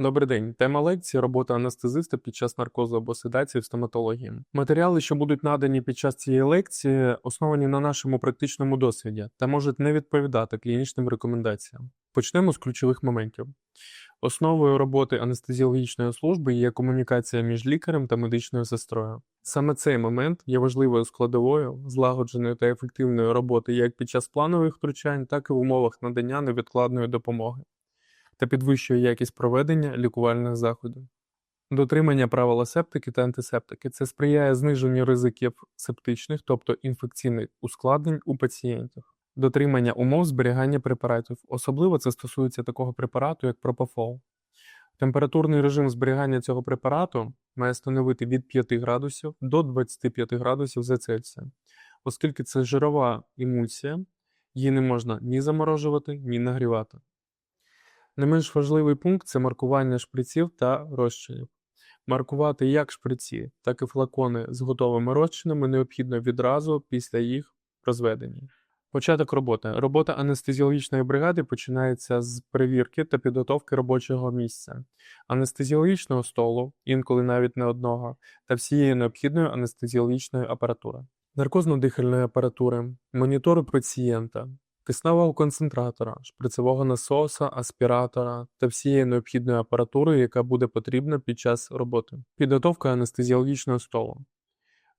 Добрий день. Тема лекції робота анестезиста під час наркозу або седації в стоматології. Матеріали, що будуть надані під час цієї лекції, основані на нашому практичному досвіді та можуть не відповідати клінічним рекомендаціям. Почнемо з ключових моментів. Основою роботи анестезіологічної служби є комунікація між лікарем та медичною сестрою. Саме цей момент є важливою складовою злагодженої та ефективної роботи як під час планових втручань, так і в умовах надання невідкладної допомоги та підвищує якість проведення лікувальних заходів. Дотримання правил асептики та антисептики це сприяє зниженню ризиків септичних, тобто інфекційних ускладнень у пацієнтів. Дотримання умов зберігання препаратів. Особливо це стосується такого препарату, як пропофол. Температурний режим зберігання цього препарату має становити від 5 градусів до 25 градусів за Цельсієм, оскільки це жирова емульсія, її не можна ні заморожувати, ні нагрівати. Не менш важливий пункт це маркування шприців та розчинів. Маркувати як шприці, так і флакони з готовими розчинами необхідно відразу після їх розведення. Початок роботи. Робота анестезіологічної бригади починається з перевірки та підготовки робочого місця, анестезіологічного столу, інколи навіть не одного, та всієї необхідної анестезіологічної апаратури, наркозно-дихальної апаратури, монітору пацієнта, кисневого концентратора, шприцевого насоса, аспіратора та всієї необхідної апаратури, яка буде потрібна під час роботи. Підготовка анестезіологічного столу.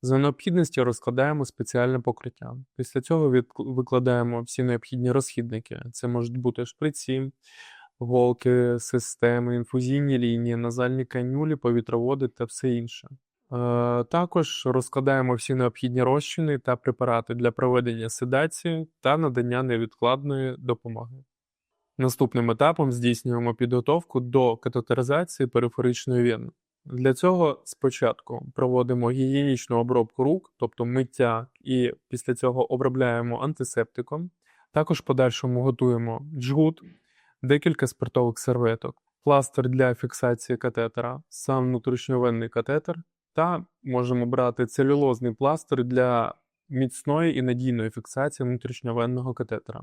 За необхідності розкладаємо спеціальне покриття. Після цього викладаємо всі необхідні розхідники. Це можуть бути шприці, голки, системи, інфузійні лінії, назальні канюлі, повітроводи та все інше. Е, Також розкладаємо всі необхідні розчини та препарати для проведення седації та надання невідкладної допомоги. Наступним етапом здійснюємо підготовку до катетеризації периферичної вени. Для цього спочатку проводимо гігієнічну обробку рук, тобто миття, і після цього обробляємо антисептиком. Також в подальшому готуємо джгут, декілька спиртових серветок, пластир для фіксації катетера, сам внутрішньовенний катетер та можемо брати целюлозний пластир для міцної і надійної фіксації внутрішньовенного катетера.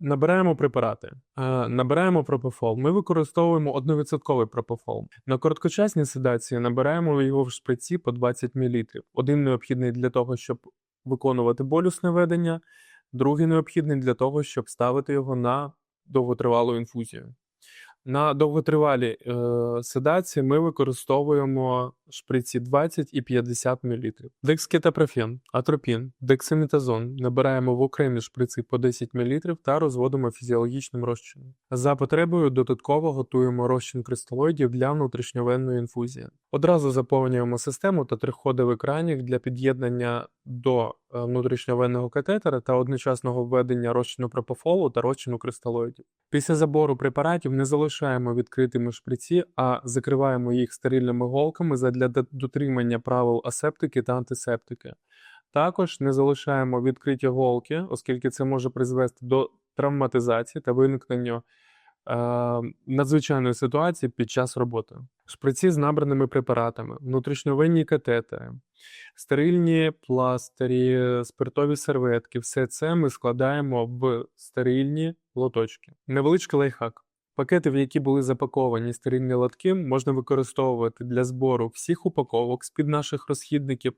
Набираємо препарати. Е, Набираємо пропофол. Ми використовуємо 1% пропофол. На короткочасній седації набираємо його в шприці по 20 мл. Один необхідний для того, щоб виконувати болюсне ведення, другий необхідний для того, щоб ставити його на довготривалу інфузію. На довготривалі е, седації ми використовуємо шприці 20 і 50 мл. Декскетапрофен, атропін, дексаметазон набираємо в окремі шприци по 10 мл та розводимо фізіологічним розчином. За потребою додатково готуємо розчин кристалоїдів для внутрішньовенної інфузії. Одразу заповнюємо систему та триходовий кранік для під'єднання до внутрішньовенного катетера та одночасного введення розчину пропофолу та розчину кристалоїдів. Після забору препаратів не залишаємо відкритими шприці, а закриваємо їх стерильними голками задля дотримання правил асептики та антисептики. Також не залишаємо відкриті голки, оскільки це може призвести до травматизації та виникнення е, надзвичайної ситуації під час роботи. Шприці з набраними препаратами, внутрішньовинні катетери, стерильні пластирі, спиртові серветки все це ми складаємо в стерильні лоточки. Невеличкий лайфхак. Пакети, в які були запаковані стерильні лотки, можна використовувати для збору всіх упаковок з-під наших розхідників,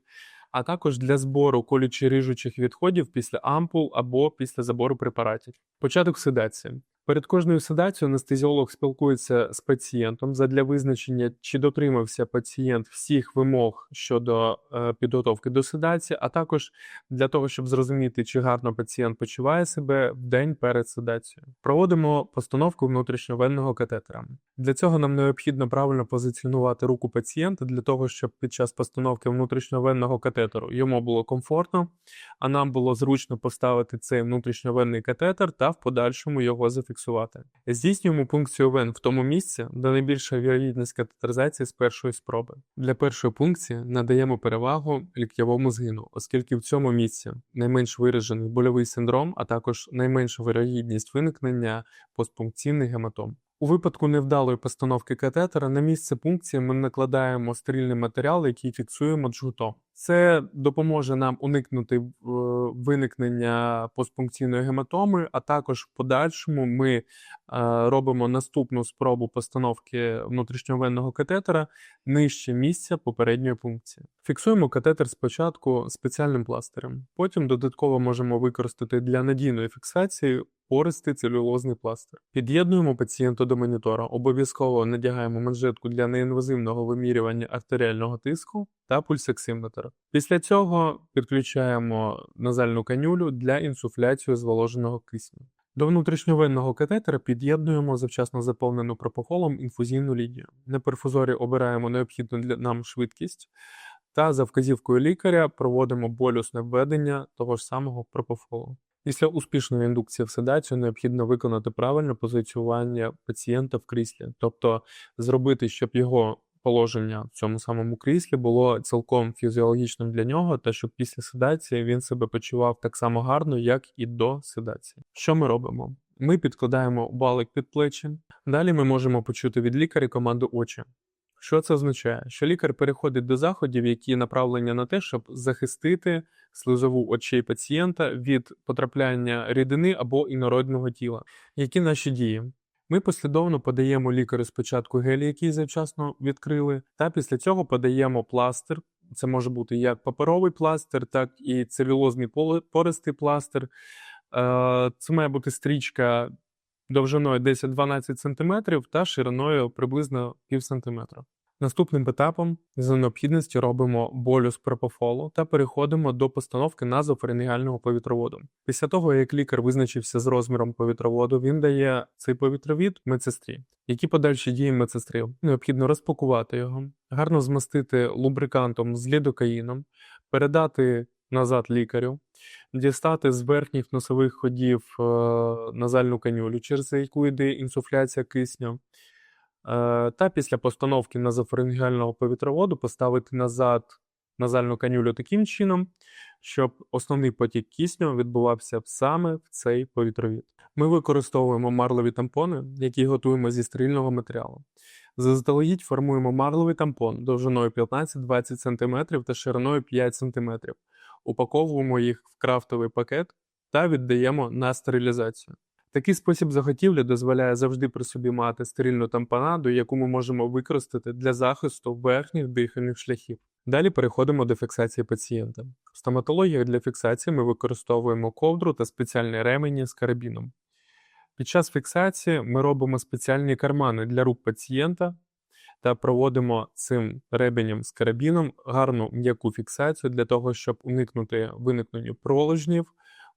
а також для збору колюче ріжучих відходів після ампул або після забору препаратів. Початок седації. Перед кожною седацією анестезіолог спілкується з пацієнтом задля визначення, чи дотримався пацієнт всіх вимог щодо е, підготовки до седації, а також для того, щоб зрозуміти, чи гарно пацієнт почуває себе в день перед седацією. Проводимо постановку внутрішньовенного катетера. Для цього нам необхідно правильно позиціонувати руку пацієнта для того, щоб під час постановки внутрішньовенного катетеру йому було комфортно, а нам було зручно поставити цей внутрішньовенний катетер та в подальшому його зафіксувати. Здійснюємо пункцію вен в тому місці, де найбільша вірогідність катетеризації з першої спроби. Для першої пункції надаємо перевагу ліктєвому згину, оскільки в цьому місці найменш виражений больовий синдром, а також найменша вирогідність виникнення постпункційних гематом. У випадку невдалої постановки катетера на місце пункції ми накладаємо стерильний матеріал, який фіксуємо джгутом. Це допоможе нам уникнути е, виникнення постпункційної гематоми, а також в подальшому ми е, робимо наступну спробу постановки внутрішньовенного катетера нижче місця попередньої пункції. Фіксуємо катетер спочатку спеціальним пластирем, потім додатково можемо використати для надійної фіксації пористий целюлозний пластир. Під'єднуємо пацієнта до монітора, обов'язково надягаємо манжетку для неінвазивного вимірювання артеріального тиску та пульсоксиметр. Після цього підключаємо назальну канюлю для інсуфляції зволоженого кисню. До внутрішньовенного катетера під'єднуємо завчасно заповнену пропофолом інфузійну лінію. На перфузорі обираємо необхідну для нам швидкість та за вказівкою лікаря проводимо болюсне введення того ж самого пропофолу. Після успішної індукції в седацію необхідно виконати правильне позиціювання пацієнта в кріслі, тобто зробити, щоб його положення в цьому самому кріслі було цілком фізіологічним для нього, та щоб після седації він себе почував так само гарно, як і до седації. Що ми робимо? Ми підкладаємо балик під плечі. Далі ми можемо почути від лікаря команду очі. Що це означає? Що лікар переходить до заходів, які направлені на те, щоб захистити слизову очей пацієнта від потрапляння рідини або інородного тіла. Які наші дії? Ми послідовно подаємо лікарю спочатку гель, який завчасно відкрили, та після цього подаємо пластир. Це може бути як паперовий пластир, так і целюлозний пористий пластир. Е, Це має бути стрічка довжиною 10-12 см та шириною приблизно пів сантиметра. Наступним етапом за необхідності робимо болюс пропофолу та переходимо до постановки назофарингеального повітроводу. Після того, як лікар визначився з розміром повітроводу, він дає цей повітровід медсестрі. Які подальші дії медсестри? Необхідно розпакувати його, гарно змастити лубрикантом з лідокаїном, передати назад лікарю, дістати з верхніх носових ходів е, назальну канюлю, через яку йде інсуфляція кисню. Е, Та після постановки назофарингеального повітроводу поставити назад назальну канюлю таким чином, щоб основний потік кисню відбувався саме в цей повітровід. Ми використовуємо марлові тампони, які готуємо зі стерильного матеріалу. Заздалегідь формуємо марловий тампон довжиною 15-20 см та шириною 5 см. Упаковуємо їх в крафтовий пакет та віддаємо на стерилізацію. Такий спосіб заготівлі дозволяє завжди при собі мати стерильну тампонаду, яку ми можемо використати для захисту верхніх дихальних шляхів. Далі переходимо до фіксації пацієнта. В стоматології для фіксації ми використовуємо ковдру та спеціальні ремені з карабіном. Під час фіксації ми робимо спеціальні кармани для рук пацієнта та проводимо цим ребенем з карабіном гарну м'яку фіксацію для того, щоб уникнути виникнення проложнів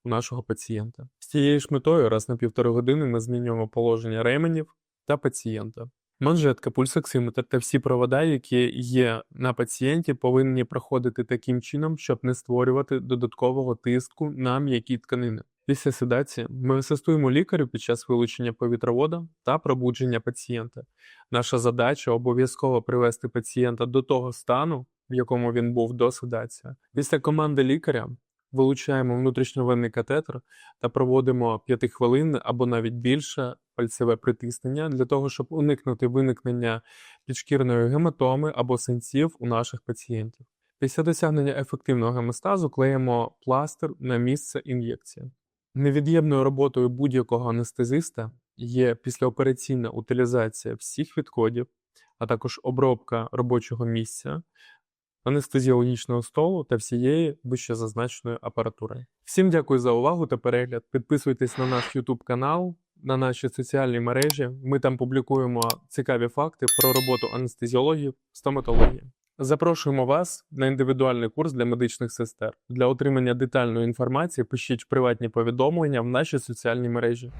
у нашого пацієнта. З цією ж метою раз на півтори години ми змінюємо положення ременів та пацієнта. Манжетка, пульсоксиметр та всі провода, які є на пацієнті, повинні проходити таким чином, щоб не створювати додаткового тиску на м'які тканини. Після седації ми асистуємо лікарю під час вилучення повітровода та пробудження пацієнта. Наша задача обов'язково привести пацієнта до того стану, в якому він був до седації. Після команди лікаря вилучаємо внутрішньовенний катетер та проводимо 5 хвилин або навіть більше пальцеве притиснення для того, щоб уникнути виникнення підшкірної гематоми або синців у наших пацієнтів. Після досягнення ефективного гемостазу клеїмо пластир на місце ін'єкції. Невід'ємною роботою будь-якого анестезиста є післяопераційна утилізація всіх відходів, а також обробка робочого місця, анестезіологічного столу та всієї вищезазначеної апаратури. Всім дякую за увагу та перегляд. Підписуйтесь на наш YouTube канал, на наші соціальні мережі. Ми там публікуємо цікаві факти про роботу анестезіологів, стоматології. Запрошуємо вас на індивідуальний курс для медичних сестер. Для отримання детальної інформації пишіть приватні повідомлення в наші соціальні мережі.